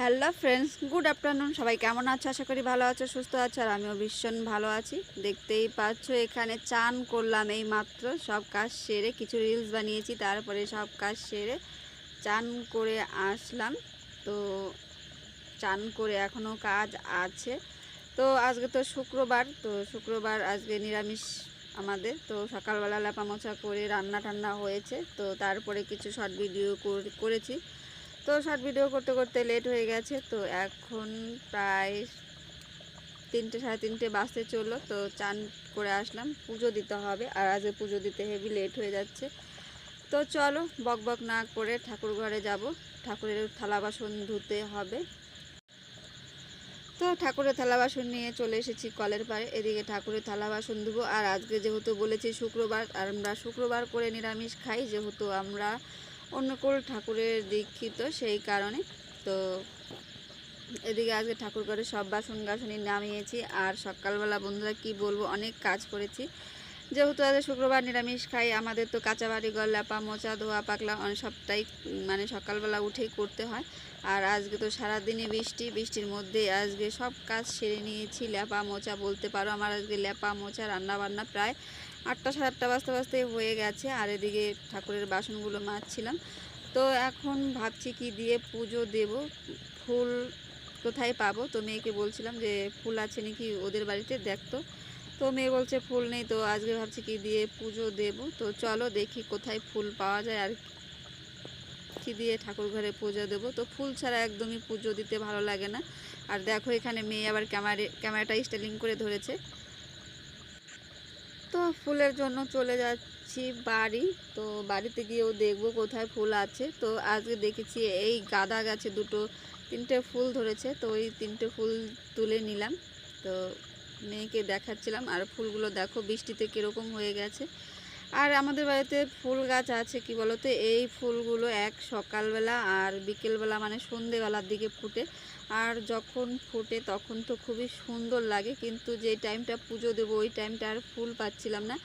Hello friends, good afternoon. সবাই কেমন আছো? আশা করি ভালো আছো, সুস্থ আছো, আর আমিও ভীষণ ভালো আছি। দেখতেই পাচ্ছ, এখানে চান করলাম এই মাত্র সব কাজ সেরে কিছু রিলস বানিয়েছি, তারপরে সব কাজ সেরে চান করে আসলাম। তো চান করে এখনও কাজ আছে। তো আজকে তো শুক্রবার তো শুক্রবার আজকে নিরামিষ আমাদের। তো সকালবেলা লেপা মোছা করে রান্না টান্না হয়েছে। তো তারপরে কিছু শর্ট ভিডিও করেছি। তো শর্ট ভিডিও করতে করতে লেট হয়ে গেছে, তো এখন প্রায় তিনটে, সাড়ে তিনটে বাজতে চলল, তো চান করে আসলাম, পুজো দিতে হবে, আর আজকে পুজো দিতে হেভি লেট হয়ে যাচ্ছে। তো চলো, বক বক না করে ঠাকুর ঘরে যাব, ঠাকুরের থালা বাসন ধুতে হবে। তো ঠাকুরের থালা বাসন নিয়ে চলে এসেছি কলের পাড়ে, এদিকে ঠাকুরের থালা বাসন ধুবো, আর আজকে যেহেতু বলেছি শুক্রবার, আর আমরা শুক্রবার করে নিরামিষ খাই, যেহেতু আমরা অনুকূল ঠাকুরের দীক্ষিত সেই কারণে। তো এদিকে আজকে ঠাকুর ঘরে সব বাসন গাছনি নামিয়েছি আর সকালবেলা বন্ধুরা কি বলব, অনেক কাজ করেছি। যেহেতু আজ শুক্রবার নিরামিষ খাই, আমাদের তো কাঁচা বাড়ি ল্যাপা মোচা, ধোয়া পাকলা অনেক সবটাই মানে সকালবেলা উঠেই করতে হয়। আর আজকে তো সারাদিনই বৃষ্টি, বৃষ্টির মধ্যে আজকে সব কাজ সেরে নিয়েছি ল্যাপা মোচা বলতে পারো। আমার আজকে ল্যাপা মোচা রান্না বান্না প্রায় আটটা সাড়ে আটটা বাজতে বাজতে হয়ে গেছে, আর এদিকে ঠাকুরের বাসনগুলো মাজছিলাম। তো এখন ভাবছি কি দিয়ে পুজো দেব, ফুল কোথায় পাবো? তো মেয়েকে বলছিলাম যে ফুল আছে নাকি ওদের বাড়িতে দেখতো তো মেয়ে বলছে ফুল নেই, তো আজকে ভাবছি কি দিয়ে পুজো দেব। তো চলো দেখি কোথায় ফুল পাওয়া যায়, আর কি দিয়ে ঠাকুর ঘরে পুজো দেবো। তো ফুল ছাড়া একদমই পুজো দিতে ভালো লাগে না। আর দেখো এখানে মেয়ে আবার ক্যামেরা, ক্যামেরাটা স্টাইলিং করে ধরেছে। তো ফুলের জন্য চলে যাচ্ছি বাড়ি। তো বাড়িতে গিয়েও দেখব কোথায় ফুল আছে। তো আজকে দেখেছি এই গাঁদা গাছে দুটো, তিনটে ফুল ধরেছে। তো ওই তিনটে ফুল তুলে নিলাম। তো মেয়েকে দেখাচ্ছিলাম। আর ফুলগুলো দেখো, বৃষ্টিতে কীরকম হয়ে গেছে। আর আমাদের বাড়িতে ফুল গাছ আছে, কি বলতো? এই ফুলগুলো এক সকালবেলা আর বিকেলবেলা মানে সন্ধেবেলার দিকে ফুটে। আর যখন ফুটে তখন তো খুবই সুন্দর লাগে, কিন্তু যে টাইমটা পুজো দেবো ওই টাইমটা আর ফুল পাচ্ছিলাম না।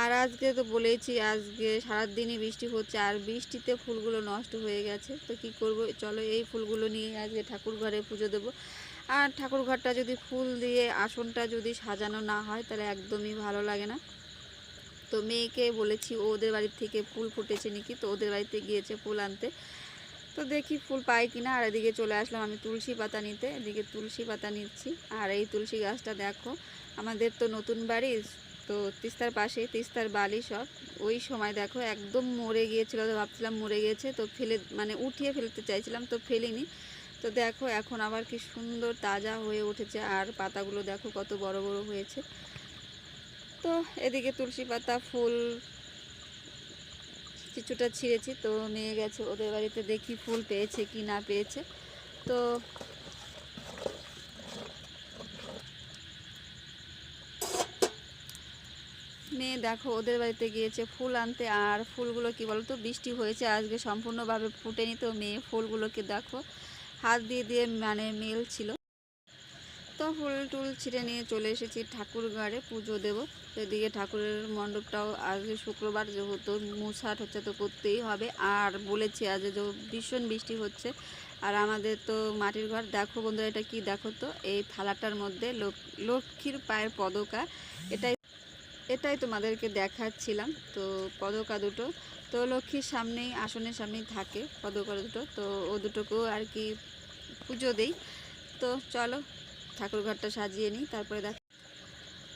আর আজকে তো বলেছি আজকে সারাদিনই বৃষ্টি হচ্ছে, আর বৃষ্টিতে ফুলগুলো নষ্ট হয়ে গেছে। তো কি করব? চলো এই ফুলগুলো নিয়ে আজকে ঠাকুর ঘরে পুজো দেবো। আর ঠাকুর ঘরটা যদি ফুল দিয়ে আসনটা যদি সাজানো না হয়, তাহলে একদমই ভালো লাগে না। তো মেয়েকে বলেছি ওদের বাড়ির থেকে ফুল ফুটেছে নাকি? তো ওদের বাড়িতে গিয়েছে ফুল আনতে। তো দেখি ফুল পাই কিনা। আর এদিকে চলে আসলাম আমি তুলসী পাতা নিতে। এদিকে তুলসী পাতা নিচ্ছি। আর এই তুলসী গাছটা দেখো, আমাদের তো নতুন বাড়ি। তো তিস্তার পাশে, তিস্তার বালি সব। ওই সময় দেখো একদম মরে গিয়েছিল, তো ভাবছিলাম মরে গিয়েছে তো ফেলে মানে উঠিয়ে ফেলতে চাইছিলাম, তো ফেলিনি। তো দেখো এখন আবার কি সুন্দর, তাজা হয়ে উঠেছে। আর পাতাগুলো দেখো কত বড় বড় হয়েছে। তো এদিকে তুলসী পাতা, ফুল কিছুটা ছিঁড়েছি, তো মেয়ে গেছে ওদের বাড়িতে দেখি ফুল পেয়েছে কি না পেয়েছে। তো মেয়ে দেখো ওদের বাড়িতে গিয়েছে ফুল আনতে, আর ফুলগুলো কি বলতো, বৃষ্টি হয়েছে আজকে, সম্পূর্ণভাবে ফুটেনি তো মেয়ে, ফুলগুলোকে দেখো, হাত দিয়ে দিয়ে মানে মেল ছিল তো ফুল টুল ছিঁড়ে নিয়ে চলে এসেছি ঠাকুর ঘরে, পুজো দেবো। এদিকে ঠাকুরের মণ্ডপটাও আজকে শুক্রবার যেহেতু মুছাট হচ্ছে তো করতেই হবে। আর বলেছি, আজ যে ভীষণ বৃষ্টি হচ্ছে। আর আমাদের তো মাটির ঘর, দেখো বন্ধুরা এটা কি দেখো তো? এই থালাটার মধ্যে লক্ষ্মীর পায়ের পদকা। এটাই এটাই তোমাদেরকে দেখাচ্ছিলাম। তো পদকা দুটো, তো লক্ষ্মীর সামনেই, আসনের সামনেই থাকে পদকা দুটো। তো ও দুটোকেও আর কি পুজো দেই। তো চলো ঠাকুর ঘরটা সাজিয়ে নিই, তারপরে দেখ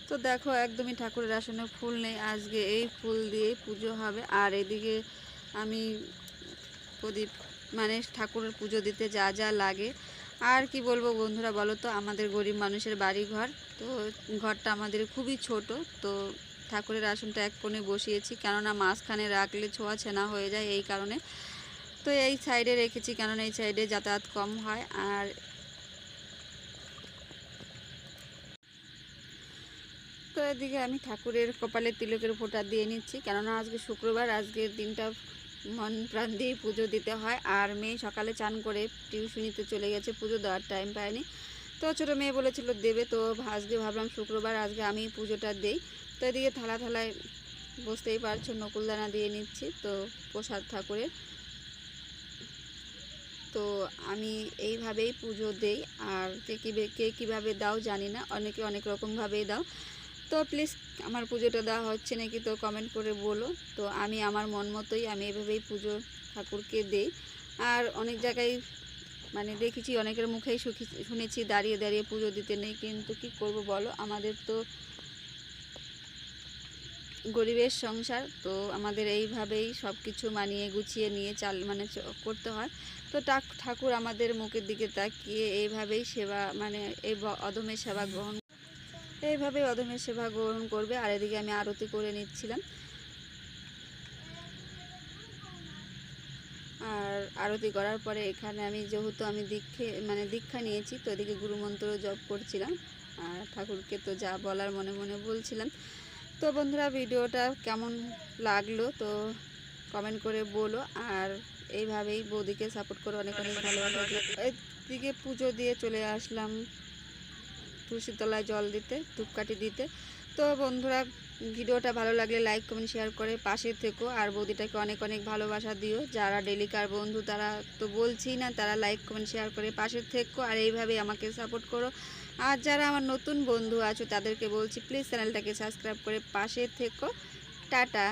তো দেখো একদমই ঠাকুরের আসনে ফুল নেই, আজকে এই ফুল দিয়ে পুজো হবে। আর এদিকে আমি প্রদীপ মানে ঠাকুরের পুজো দিতে যা যা লাগে। আর কি বলব বন্ধুরা বলো তো, আমাদের গরিব মানুষের বাড়ি ঘর তো ঘরটা আমাদের খুবই ছোট, তো ঠাকুরের আসনটা এক কোণে বসিয়েছি। কেননা মাঝখানে রাখলে ছোঁয়া ছেনা হয়ে যায় এই কারণে। তো এই সাইডে রেখেছি, কেননা এই সাইডে যাতায়াত কম হয়। আর তো এদিকে আমি ঠাকুরের কপালে তিলকের ফোঁটা দিয়ে নিচ্ছি। কেননা আজকে শুক্রবার, আজকের দিনটা মন প্রাণ দিয়ে পুজো দিতে হয়। আর মেয়ে সকালে চান করে টিউশনিতে চলে গেছে, পুজো দেওয়ার টাইম পায়নি। তো ছোটো মেয়ে বলেছিল, দেবে তো। আজকে ভাবলাম শুক্রবার, আজকে আমি পুজোটা দেই। তো এদিকে থালা থালায় বুঝতেই পারছ, নকুলদানা দিয়ে নিচ্ছি। তো প্রসাদ ঠাকুরের। তো আমি এইভাবেই পুজো দেই। আর কে কীভাবে কে কীভাবে দাও জানি না। অনেকে অনেক রকমভাবেই দাও। তো প্লিজ আমার পুজোটা দেওয়া হচ্ছে নাকি তো কমেন্ট করে বলো। তো আমি আমার মন মতোই আমি এভাবেই পুজো ঠাকুরকে দেই। আর অনেক জায়গায় মানে দেখেছি, অনেকের মুখেই শুনেছি দাঁড়িয়ে দাঁড়িয়ে পুজো দিতে নেই, কিন্তু কি করব বলো? আমাদের তো গরিবের সংসার, তো আমাদের এইভাবেই সব কিছু মানিয়ে গুছিয়ে নিয়ে চাল মানে করতে হয়। তো ঠাকুর আমাদের মুখের দিকে তাকিয়ে এইভাবেই সেবা মানে এই অধমের সেবা গ্রহণ এইভাবেই অধমের সেবা গ্রহণ করবে। আর এদিকে আমি আরতি করে নিচ্ছিলাম। আর আরতি করার পরে এখানে আমি যেহেতু আমি দীক্ষে মানে দীক্ষা নিয়েছি, তো এদিকে গুরুমন্ত্র জপ করছিলাম। আর ঠাকুরকে তো যা বলার মনে মনে বলছিলাম। তো বন্ধুরা, ভিডিওটা কেমন লাগল তো কমেন্ট করে বলো। আর এইভাবেই বৌদিকে সাপোর্ট করে অনেক অনেক দিও। এদিকে পুজো দিয়ে চলে আসলাম। তুলসীর তলায় জল দিতে, ধূপকাঠি দিতে। তো বন্ধুরা, ভিডিওটা ভালো লাগলে লাইক কমেন্ট শেয়ার করে পাশে থেকো। আর বৌদিটাকে অনেক অনেক ভালোবাসা দিও। যারা ডেলিকার বন্ধু, তারা তো বলছি না, তারা লাইক কমেন্ট শেয়ার করে পাশে থেকো আর এইভাবেই আমাকে সাপোর্ট করো। আর যারা আমার নতুন বন্ধু আছো, তাদেরকে বলছি প্লিজ চ্যানেলটাকে সাবস্ক্রাইব করে পাশে থেকো। টাটা।